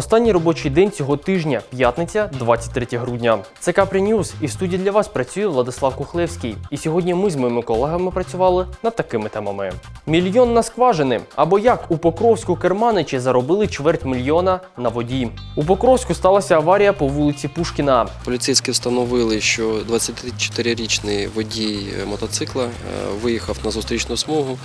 Останній робочий день цього тижня, п'ятниця, 23 грудня. Це Капрі Ньюз, і в студії для вас працює Владислав Кухлевський. І сьогодні ми з моїми колегами працювали над такими темами: мільйон на скважини або як у Покровську керманичі заробили чверть мільйона на воді. У Покровську сталася аварія по вулиці Пушкіна. Поліцейські встановили, що 24-річний водій мотоцикла е, виїхав на зустрічну смугу,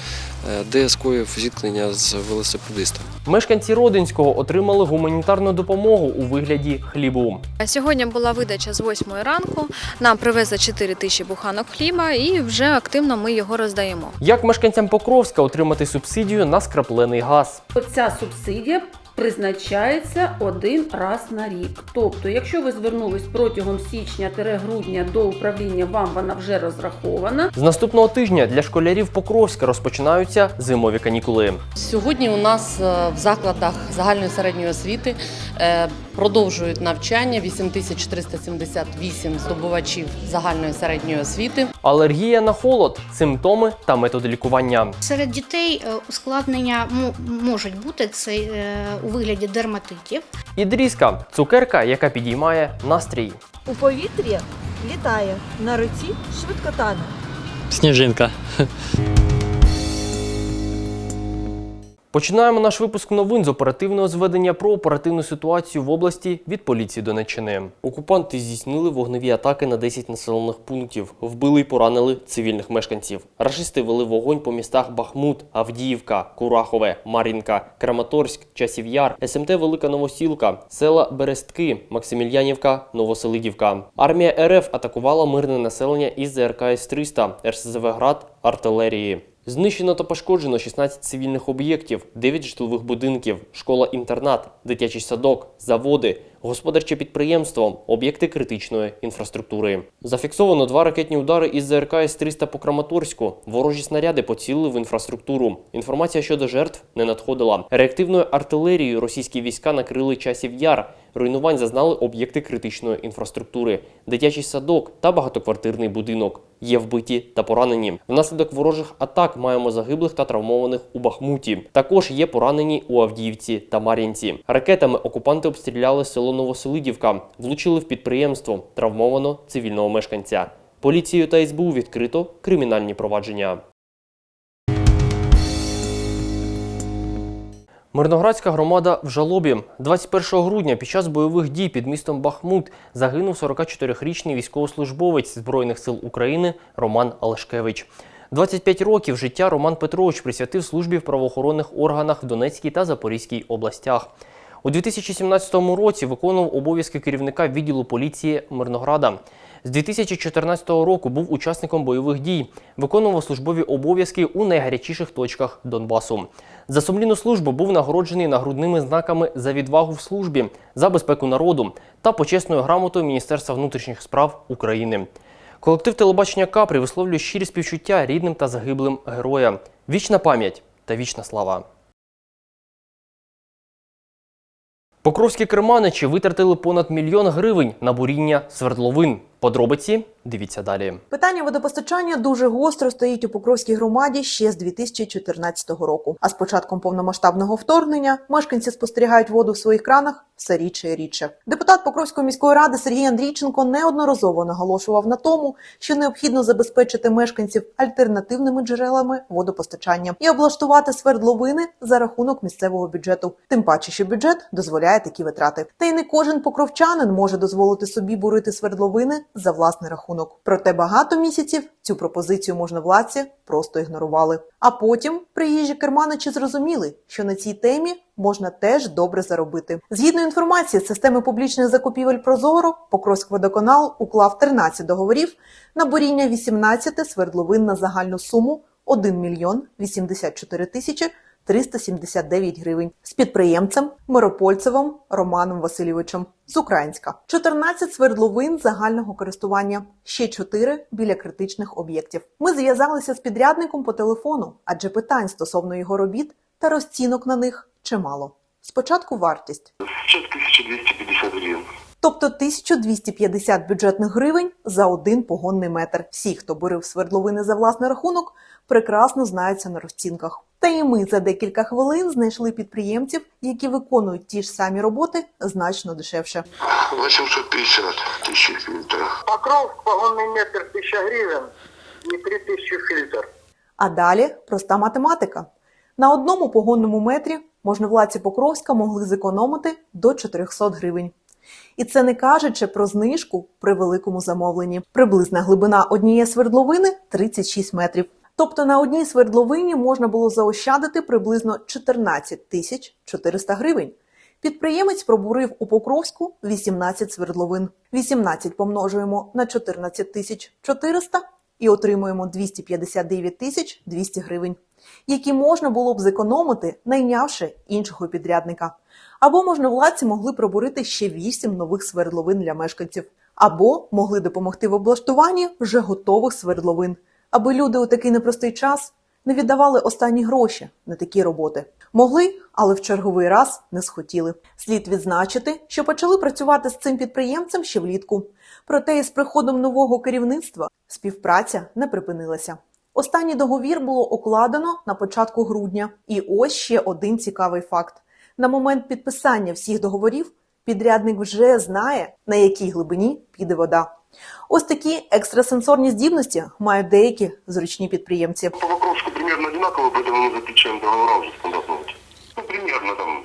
е, де скоїв зіткнення з велосипедистом. Мешканці Родинського отримали гуманітарну допомогу у вигляді хлібу. Сьогодні була видача з 8 ранку. Нам привезли 4 тисячі буханок хліба, і вже активно ми його роздаємо. Як мешканцям Покровська отримати субсидію на скраплений газ? Ця субсидія призначається один раз на рік. Тобто, якщо ви звернулись протягом січня-грудня до управління, вам вона вже розрахована. З наступного тижня для школярів Покровська розпочинаються зимові канікули. Сьогодні у нас е, в закладах загальної середньої освіти е, продовжують навчання 8478 здобувачів загальної середньої освіти. Алергія на холод, симптоми та методи лікування. Серед дітей е, ускладнення мо- можуть бути це е, у вигляді дерматитів. Ідрізка цукерка, яка підіймає настрій. У повітрі літає, на руці швидкотана. Сніжинка. Починаємо наш випуск новин з оперативного зведення про оперативну ситуацію в області від поліції Донеччини. Окупанти здійснили вогневі атаки на 10 населених пунктів, вбили і поранили цивільних мешканців. Рашисти вели вогонь по містах Бахмут, Авдіївка, Курахове, Мар'їнка, Краматорськ, Часів Яр, СМТ Велика Новосілка, села Берестки, Максимільянівка, Новоселидівка. Армія РФ атакувала мирне населення із ЗРК С-300, РСЗВ «Град», артилерії. Знищено та пошкоджено 16 цивільних об'єктів, 9 житлових будинків, школа-інтернат, дитячий садок, заводи, господарче підприємство, об'єкти критичної інфраструктури. Зафіксовано два ракетні удари із ЗРК С-300 по Краматорську. Ворожі снаряди поцілили в інфраструктуру. Інформація щодо жертв не надходила. Реактивною артилерією російські війська накрили часів яр. Руйнувань зазнали об'єкти критичної інфраструктури, дитячий садок та багатоквартирний будинок. Є вбиті та поранені. Внаслідок ворожих атак маємо загиблих та травмованих у Бахмуті. Також є поранені у Авдіївці та Мар'їнці. Ракетами окупанти обстріляли село Новоселидівка, влучили в підприємство, травмовано цивільного мешканця. Поліцією та СБУ відкрито кримінальні провадження. Мирноградська громада в жалобі 21 грудня під час бойових дій під містом Бахмут загинув 44-річний військовослужбовець Збройних сил України Роман Алешкевич. 25 років життя Роман Петрович присвятив службі в правоохоронних органах в Донецькій та Запорізькій областях. У 2017 році виконував обов'язки керівника відділу поліції Мирнограда. З 2014 року був учасником бойових дій, виконував службові обов'язки у найгарячіших точках Донбасу. За сумлінну службу був нагороджений нагрудними знаками за відвагу в службі, за безпеку народу та почесною грамотою Міністерства внутрішніх справ України. Колектив телебачення Капрі висловлює щирі співчуття рідним та загиблим героя. Вічна пам'ять та вічна слава. Покровські керманичі витратили понад мільйон гривень на буріння свердловин. Подробиці дивіться далі. Питання водопостачання дуже гостро стоїть у Покровській громаді ще з 2014 року. А з початком повномасштабного вторгнення мешканці спостерігають воду в своїх кранах все рідше і рідше. Депутат Покровської міської ради Сергій Андрійченко неодноразово наголошував на тому, що необхідно забезпечити мешканців альтернативними джерелами водопостачання і облаштувати свердловини за рахунок місцевого бюджету. Тим паче, що бюджет дозволяє такі витрати. Та й не кожен покровчанин може дозволити собі бурити свердловини за власний рахунок. Проте багато місяців цю пропозицію можновладці просто ігнорували. А потім приїжджі керманичі зрозуміли, що на цій темі можна теж добре заробити. Згідно інформації системи публічних закупівель Прозоро, Покровськводоканал уклав 13 договорів на буріння 18 свердловин на загальну суму 1 мільйон 84 тисячі 379 гривень з підприємцем Миропольцевим Романом Васильовичем з Українська. 14 свердловин загального користування, ще 4 біля критичних об'єктів. Ми зв'язалися з підрядником по телефону, адже питань стосовно його робіт та розцінок на них чимало. Спочатку вартість. Сейчас 1250 гривен. Тобто 1250 бюджетних гривень за один погонний метр. Всі, хто бурив свердловини за власний рахунок, прекрасно знаються на розцінках. Та і ми за декілька хвилин знайшли підприємців, які виконують ті ж самі роботи значно дешевше. 850 тысяч фильтров. Покров, вагонный метр 1000 гривен и 3000 фильтр. А далі проста математика. На одному погонному метрі можновладці Покровська могли зекономити до 400 гривень. І це не кажучи про знижку при великому замовленні. Приблизна глибина однієї свердловини 36 метрів. Тобто на одній свердловині можна було заощадити приблизно 14 тисяч 400 гривень. Підприємець пробурив у Покровську 18 свердловин. 18 помножуємо на 14 тисяч 400 і отримуємо 259 тисяч 200 гривень, які можна було б зекономити, найнявши іншого підрядника. Або можновладці могли пробурити ще 8 нових свердловин для мешканців, або могли допомогти в облаштуванні вже готових свердловин, аби люди у такий непростий час не віддавали останні гроші на такі роботи. Могли, але в черговий раз не схотіли. Слід відзначити, що почали працювати з цим підприємцем ще влітку. Проте із приходом нового керівництва співпраця не припинилася. Останній договір було укладено на початку грудня. І ось ще один цікавий факт: на момент підписання всіх договорів підрядник вже знає, на якій глибині піде вода. Ось такі екстрасенсорні здібності мають деякі зручні підприємці. По Покровску примерно одинаково, поэтому мы заключаем договора уже стандартного типа. Ну, примерно там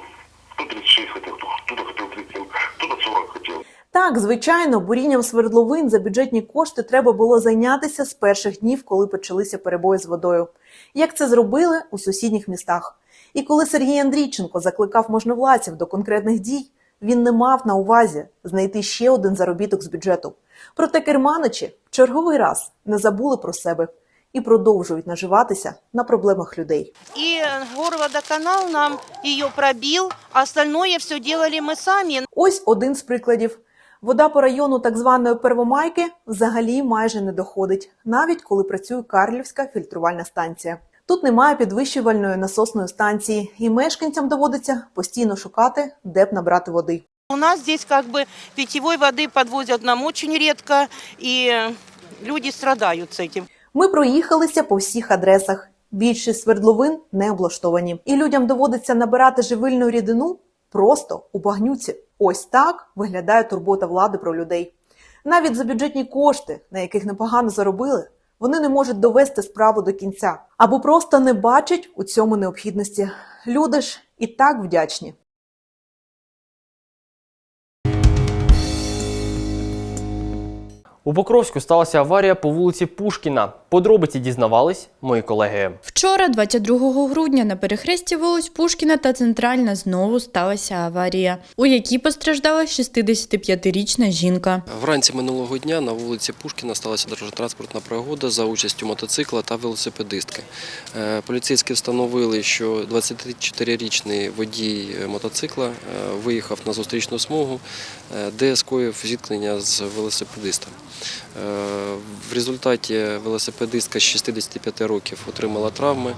136 хотел, кто-то хотел 37, кто-то 40 хотел. Так, звичайно, бурінням свердловин за бюджетні кошти треба було зайнятися з перших днів, коли почалися перебої з водою. Як це зробили у сусідніх містах. І коли Сергій Андрійченко закликав можновладців до конкретних дій, він не мав на увазі знайти ще один заробіток з бюджету. Проте керманичі в черговий раз не забули про себе і продовжують наживатися на проблемах людей. И горводоканал нам ее пробил, а остальное все делали мы сами. Ось один з прикладів. Вода по району так званої Первомайки взагалі майже не доходить, навіть коли працює Карлівська фільтрувальна станція. Тут немає підвищувальної насосної станції, і мешканцям доводиться постійно шукати, де б набрати води. У нас здесь как бы питьевой воды подвозят нам очень редко, и люди страдают с этим. Ми проїхалися по всіх адресах. Більшість свердловин не облаштовані, і людям доводиться набирати живильну рідину просто у багнюці. Ось так виглядає турбота влади про людей. Навіть за бюджетні кошти, на яких непогано заробили, вони не можуть довести справу до кінця або просто не бачать у цьому необхідності. Люди ж і так вдячні. У Покровську сталася аварія по вулиці Пушкіна. Подробиці дізнавались мої колеги. Вчора, 22 грудня, на перехресті вулиць Пушкіна та Центральна знову сталася аварія, у якій постраждала 65-річна жінка. Вранці минулого дня на вулиці Пушкіна сталася дорожньо-транспортна пригода за участю мотоцикла та велосипедистки. Е, Поліцейські встановили, що 24-річний водій е, мотоцикла е, виїхав на зустрічну смугу, де скоїв зіткнення з велосипедистом. В результаті велосипедистка з 65 років отримала травми.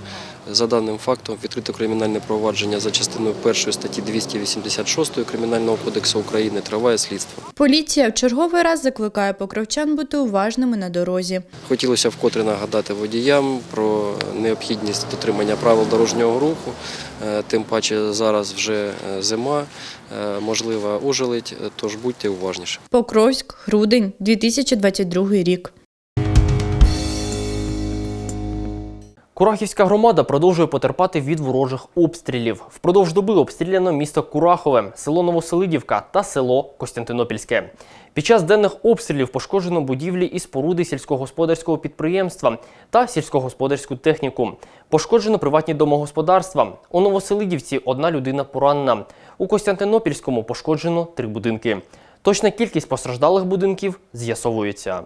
За даним фактом відкрито кримінальне провадження за частиною 1 статті 286 Кримінального кодексу України триває слідство. Поліція в черговий раз закликає покровчан бути уважними на дорозі. Хотілося вкотре нагадати водіям про необхідність дотримання правил дорожнього руху. Е, Тим паче зараз вже е, зима, е, можлива ожеледь, е, тож будьте уважніші. Покровськ, грудень, 2022 рік. Курахівська громада продовжує потерпати від ворожих обстрілів. Впродовж доби обстріляно місто Курахове, село Новоселидівка та село Костянтинопільське. Під час денних обстрілів пошкоджено будівлі і споруди сільськогосподарського підприємства та сільськогосподарську техніку. Пошкоджено приватні домогосподарства. У Новоселидівці одна людина поранена. У Костянтинопільському пошкоджено три будинки. Точна кількість постраждалих будинків з'ясовується.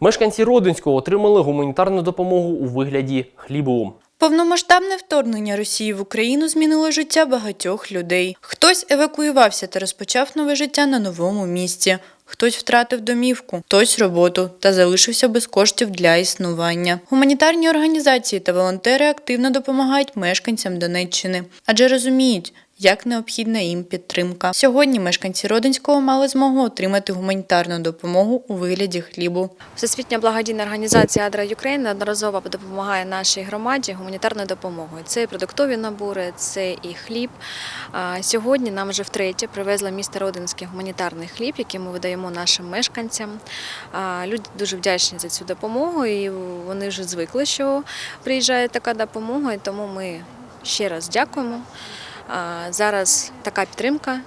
Мешканці Родинського отримали гуманітарну допомогу у вигляді хлібу. Повномасштабне вторгнення Росії в Україну змінило життя багатьох людей. Хтось евакуювався та розпочав нове життя на новому місці. Хтось втратив домівку, хтось роботу та залишився без коштів для існування. Гуманітарні організації та волонтери активно допомагають мешканцям Донеччини, адже розуміють, як необхідна їм підтримка. Сьогодні мешканці Родинського мали змогу отримати гуманітарну допомогу у вигляді хлібу. Всесвітня благодійна організація Адра Юкрейн неодноразово допомагає нашій громаді гуманітарною допомогою. Це і продуктові набори, це і хліб. Сьогодні нам вже втретє привезли місто Родинське гуманітарний хліб, який ми видаємо нашим мешканцям. Люди дуже вдячні за цю допомогу, і вони вже звикли, що приїжджає така допомога, і тому ми ще раз дякуємо. А Зараз така підтримка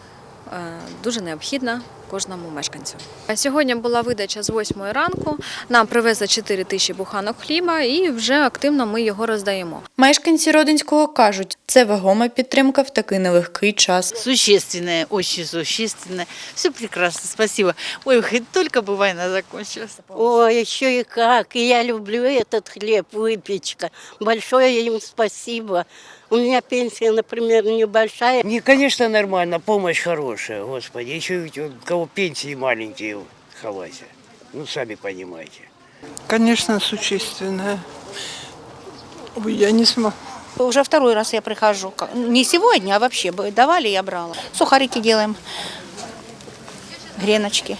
е, дуже необхідна кожному мешканцю. А Сьогодні була видача з 8 ранку. Нам привезли 4 тисячі буханок хліба, і вже активно ми його роздаємо. Мешканці Родинського кажуть, це вагома підтримка в такий нелегкий час. Существенное, очень существенное. Все прекрасно, спасибо. Ой, хоть только бы война закончилась. Ой, еще и как. И я люблю этот хлеб, выпечка. Большое им спасибо. У меня пенсия, например, небольшая. Не, конечно, нормально, помощь хорошая, господи. Еще ведь у кого пенсии маленькие хавайся. Ну, сами понимаете. Конечно, существенное. Ой, я не смогу. Уже второй раз я прихожу. Не сегодня, а вообще давали, я брала. Сухарики делаем, греночки.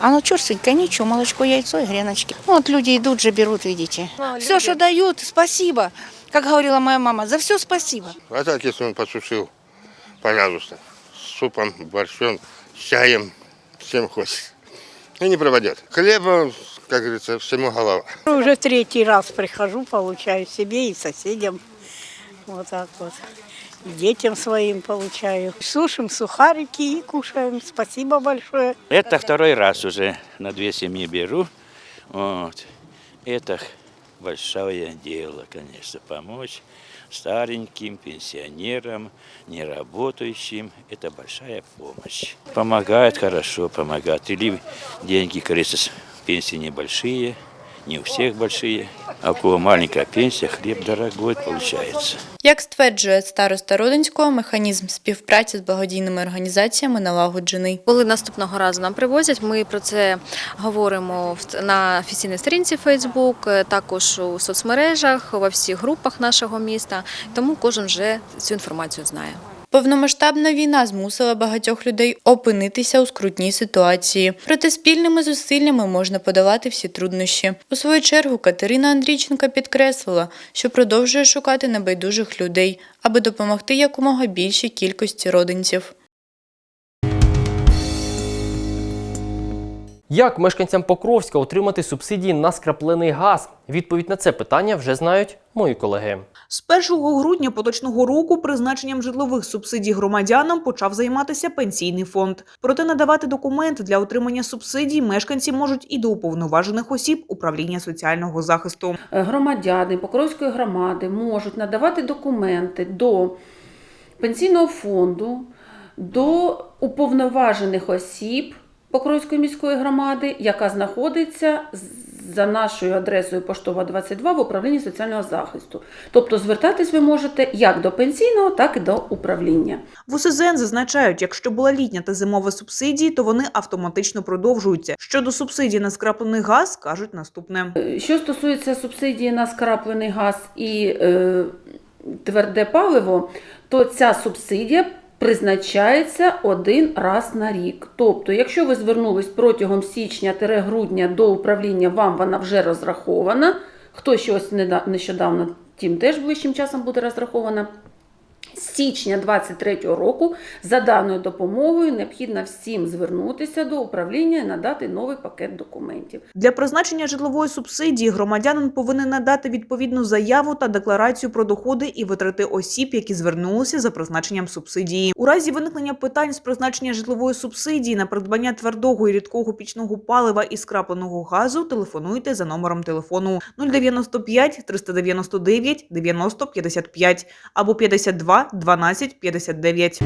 А ну черстенько, ничего, молочко, яйцо и греночки. Ну, Вот люди идут же, берут, видите. Все, что дают, спасибо. Как говорила моя мама, за все спасибо. А так, если он подсушил, пожалуйста, с супом, борщом, с чаем, всем хочется. И не пропадет. Хлеба, как говорится, всему голова. Уже третий раз прихожу, получаю себе и соседям. Вот так вот. Детям своим получаю. Сушим сухарики и кушаем. Спасибо большое. Это второй раз уже на две семьи беру. Вот. Это большое дело, конечно, помочь стареньким, пенсионерам, неработающим. Это большая помощь. Помогает хорошо, помогает. Или деньги, с пенсии небольшие, не у всех большие. А у кого маленькая пенсия, хлеб дорогой получается. Як стверджує староста Родинського, механізм співпраці з благодійними організаціями налагоджений. Коли наступного разу нам привозять, ми про це говоримо в- на офіційній сторінці Facebook, е, також у соцмережах, во всіх групах нашого міста. Тому кожен вже цю інформацію знає. Повномасштабна війна змусила багатьох людей опинитися у скрутній ситуації. Проте спільними зусиллями можна подолати всі труднощі. У свою чергу Катерина Андрійченка підкреслила, що продовжує шукати небайдужих людей, аби допомогти якомога більшій кількості родинців. Як мешканцям Покровська отримати субсидії на скраплений газ? Відповідь на це питання вже знають мої колеги. З 1 грудня поточного року призначенням житлових субсидій громадянам почав займатися пенсійний фонд. Проте надавати документи для отримання субсидій мешканці можуть і до уповноважених осіб управління соціального захисту. Е, громадяни Покровської громади можуть надавати документи до пенсійного фонду, до уповноважених осіб Покровської міської громади, яка знаходиться за нашою адресою поштова 22 в управлінні соціального захисту. Тобто звертатись ви можете як до пенсійного, так і до управління. В УСЗН зазначають, якщо була літня та зимова субсидії, то вони автоматично продовжуються. Щодо субсидій на скраплений газ, кажуть наступне. Е, Що стосується субсидії на скраплений газ і е, тверде паливо, то ця субсидія призначається один раз на рік. Тобто, якщо ви звернулись протягом січня-грудня до управління, вам вона вже розрахована. Хто щось нещодавно, тим теж ближчим часом буде розрахована. З січня 2023 року за даною допомогою необхідно всім звернутися до управління і надати новий пакет документів. Для призначення житлової субсидії громадянин повинен надати відповідну заяву та декларацію про доходи і витрати осіб, які звернулися за призначенням субсидії. У разі виникнення питань з призначення житлової субсидії на придбання твердого і рідкого пічного палива і скрапленого газу телефонуйте за номером телефону 095 399 90 55 або 52 12 59.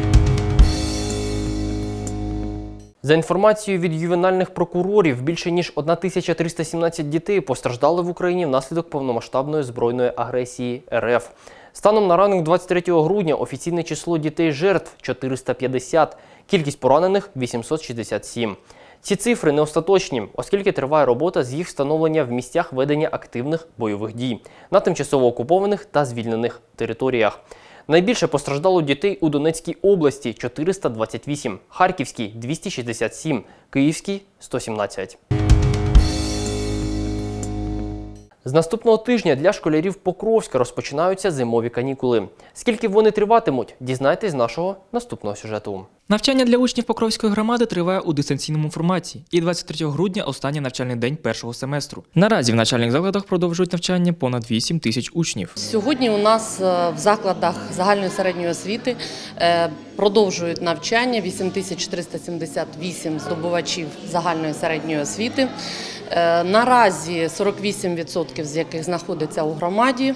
За інформацією від ювенальних прокурорів, більше ніж 1317 дітей постраждали в Україні внаслідок повномасштабної збройної агресії РФ. Станом на ранок 23 грудня офіційне число дітей жертв 450, кількість поранених 867. Ці цифри не остаточні, оскільки триває робота з їх встановлення в місцях ведення активних бойових дій на тимчасово окупованих та звільнених територіях. Найбільше постраждало дітей у Донецькій області 428, Харківській 267, Київській 117. З наступного тижня для школярів Покровська розпочинаються зимові канікули. Скільки вони триватимуть, дізнайтесь з нашого наступного сюжету. Навчання для учнів Покровської громади триває у дистанційному форматі, і 23 грудня останній навчальний день першого семестру. Наразі в навчальних закладах продовжують навчання понад 8 тисяч учнів. Сьогодні у нас е, в закладах загальної середньої освіти е, продовжують навчання 8478 здобувачів загальної середньої освіти. Е, Наразі 48% з яких знаходиться у громаді,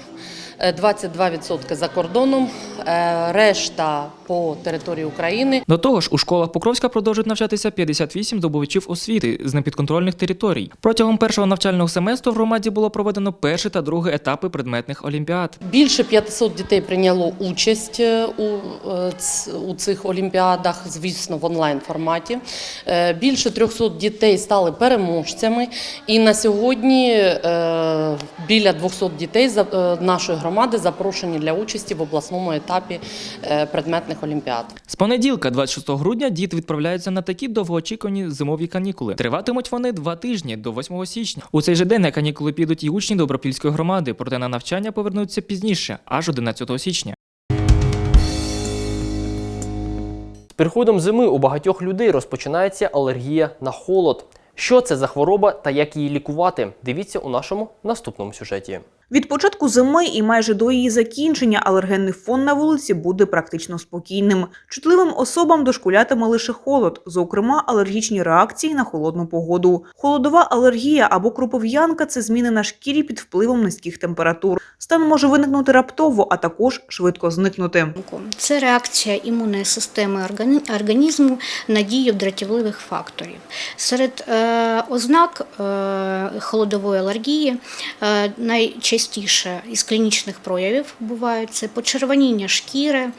е, 22% за кордоном, е, решта по території України. До того ж, у школах Покровська продовжують навчатися 58 здобувачів освіти з непідконтрольних територій. Протягом першого навчального семестру в громаді було проведено перший та другий етапи предметних олімпіад. Більше 500 дітей прийняло участь е, у, е, цих олімпіадах, звісно, в онлайн форматі. Е, Більше 300 дітей стали переможцями. І на сьогодні е, біля 200 дітей за- е, нашої громади запрошені для участі в обласному етапі е, предметних олімпіад. З понеділка, 26 грудня, діти відправляються на такі довгоочікувані зимові канікули. Триватимуть вони два тижні до 8 січня. У цей же день на канікули підуть і учні Добропільської громади, проте на навчання повернуться пізніше, аж 11 січня. З приходом зими у багатьох людей розпочинається алергія на холод. Що це за хвороба та як її лікувати? Дивіться у нашому наступному сюжеті. Від початку зими і майже до її закінчення алергенний фон на вулиці буде практично спокійним. Чутливим особам дошкулятиме лише холод, зокрема алергічні реакції на холодну погоду. Холодова алергія або крупов'янка це зміни на шкірі під впливом низьких температур. Стан може виникнути раптово, а також швидко зникнути. Це реакція імунної системи органі- організму на дію дратівливих факторів. Серед е, ознак е, холодової алергії е, найчастіше із клінічних проявів бувають це почервоніння шкіри,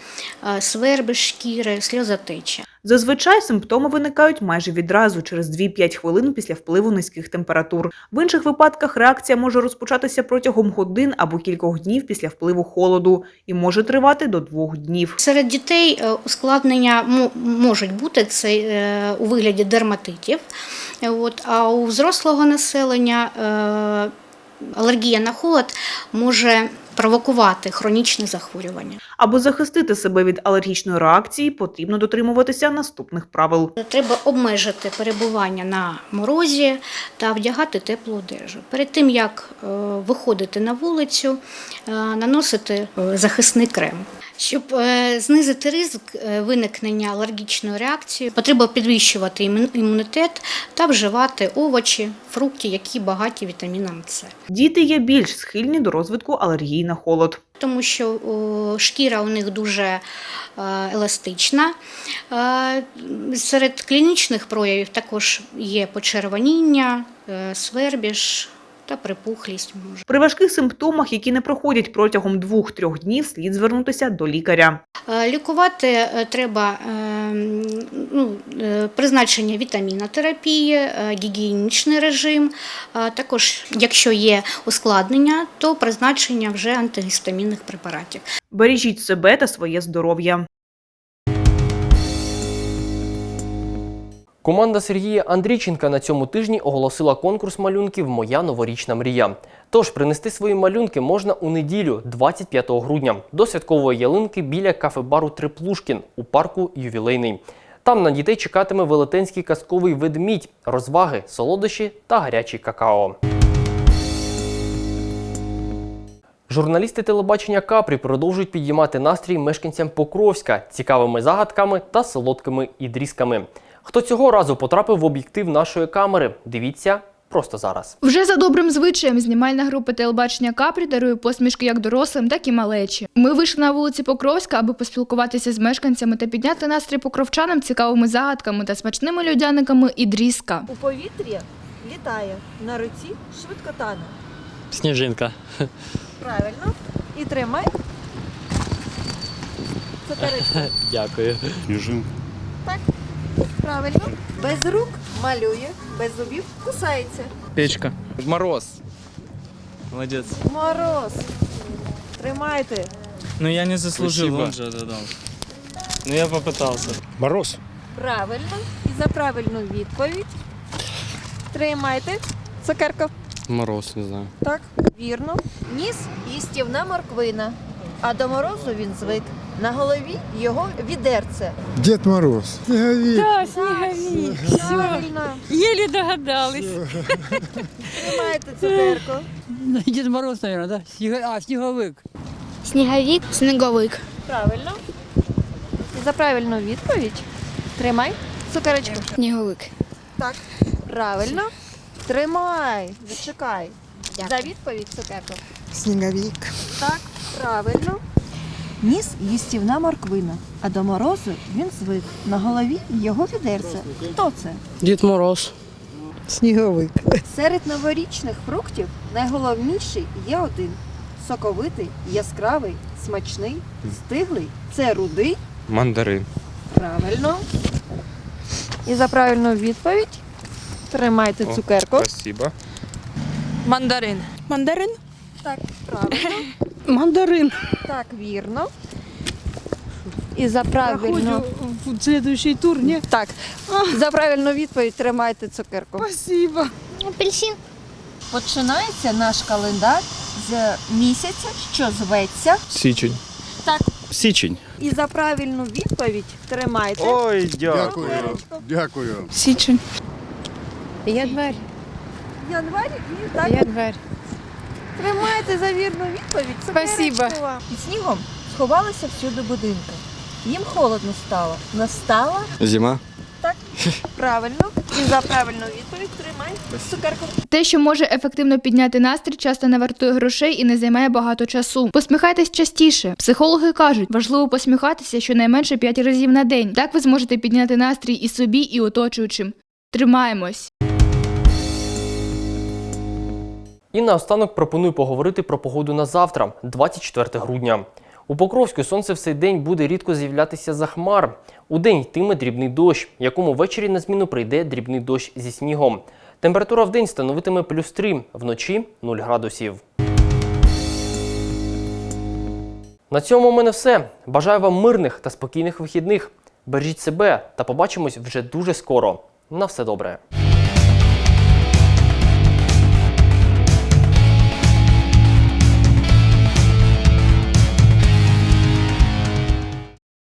е, сверби шкіри, сльозотеча. Зазвичай симптоми виникають майже відразу через 2-5 хвилин після впливу низьких температур. В інших випадках реакція може розпочатися протягом годин або кількох днів після впливу холоду і може тривати до двох днів. Серед дітей е, ускладнення мо- можуть бути це е, у вигляді дерматитів. От, а у взрослого населення алергія на холод може провокувати хронічне захворювання. Аби захистити себе від алергічної реакції, потрібно дотримуватися наступних правил. Треба обмежити перебування на морозі та вдягати теплу одежу. Перед тим як е, виходити на вулицю, е, наносити е, захисний крем. Щоб знизити ризик виникнення алергічної реакції, потрібно підвищувати імунітет та вживати овочі, фрукти, які багаті вітаміном С. Діти є більш схильні до розвитку алергії на холод. тому що о, шкіра у них дуже е, еластична. Е, Серед клінічних проявів також є почервоніння, е, свербіж та припухлість може. При важких симптомах, які не проходять протягом 2-3 днів, слід звернутися до лікаря. Е, Лікувати е, треба е, ну, призначення вітамінотерапії, гігієнічний режим. Також, якщо є ускладнення, то призначення вже антигістамінних препаратів. Бережіть себе та своє здоров'я. Команда Сергія Андрійченка на цьому тижні оголосила конкурс малюнків Моя новорічна мрія. Тож принести свої малюнки можна у неділю, 25 грудня, до святкової ялинки біля кафе-бару Триплушкін у парку Ювілейний. Там на дітей чекатиме велетенський казковий ведмідь, розваги, солодощі та гарячий какао. Журналісти телебачення Капрі продовжують підіймати настрій мешканцям Покровська цікавими загадками та солодкими ідрісками. Хто цього разу потрапив в об'єктив нашої камери? Дивіться просто зараз. Вже за добрим звичаєм знімальна група телебачення Капрі дарує посмішки як дорослим, так і малечі. Ми вийшли на вулиці Покровська, аби поспілкуватися з мешканцями та підняти настрій покровчанам цікавими загадками та смачними людяниками і дрізка. У повітрі літає, на руці швидко тане. Сніжинка. Правильно. І тримай. Це Дякую. Так, правильно. Без рук малює, без зубів кусається. Печка. Мороз. Молодець. Мороз. Тримайте. Ну я не заслужил, Спасибо. он же додал. Ну я попытался. Мороз. Правильно. І за правильну відповідь тримайте цукерку. Мороз, не знаю. Так, вірно. Ніс їстівна морквина, а до морозу він звик. На голові його відерце. Дед Мороз. Снеговик. Так, сніговік. Правильно. Єлі догадались. Тримайте цукерку. Дід Мороз, мабуть, да? А, сніговик. Сніговик, сніговик. Правильно. І за правильну відповідь тримай цукерочку. Сніговик. Так, правильно. Тримай, зачекай. За відповідь цукерку. Сніговик. Так, правильно. Ніс їстівна морквина, а до морозу він звик. На голові його відерце. Хто це? Дід Мороз. Сніговик. Серед новорічних фруктів найголовніший є один. Соковитий, яскравий, смачний, стиглий. Це рудий. Мандарин. Правильно. І за правильну відповідь тримайте цукерку. Спасибо. Мандарин. Мандарин? Так, правильно. Мандарин. Так, вірно. І за правильну в следующий тур, ні? так, за правильну відповідь тримайте цукерку. Спасибо. Апельсин. Починається наш календар з місяця, що зветься. Січень. Так, Січень. і за правильну відповідь тримайте. Ой, дякую. Дякую. Січень. Январь. Январь, ні, так? Январь. Тримайте за вірну відповідь. Спасибо. Під снігом сховалися всюди будинки. Їм холодно стало. Настала Зима. так правильно. І за правильну відповідь тримай цукерку. Те, що може ефективно підняти настрій, часто не вартує грошей і не займає багато часу. Посміхайтесь частіше. Психологи кажуть, важливо посміхатися щонайменше 5 разів на день. Так ви зможете підняти настрій і собі, і оточуючим. Тримаємось! І наостанок пропоную поговорити про погоду на завтра, 24 грудня. У Покровську сонце в цей день буде рідко з'являтися за хмар. У день йтиме дрібний дощ, якому ввечері на зміну прийде дрібний дощ зі снігом. Температура в день становитиме плюс 3, вночі 0 градусів. На цьому у мене все. Бажаю вам мирних та спокійних вихідних. Бережіть себе та побачимось вже дуже скоро. На все добре.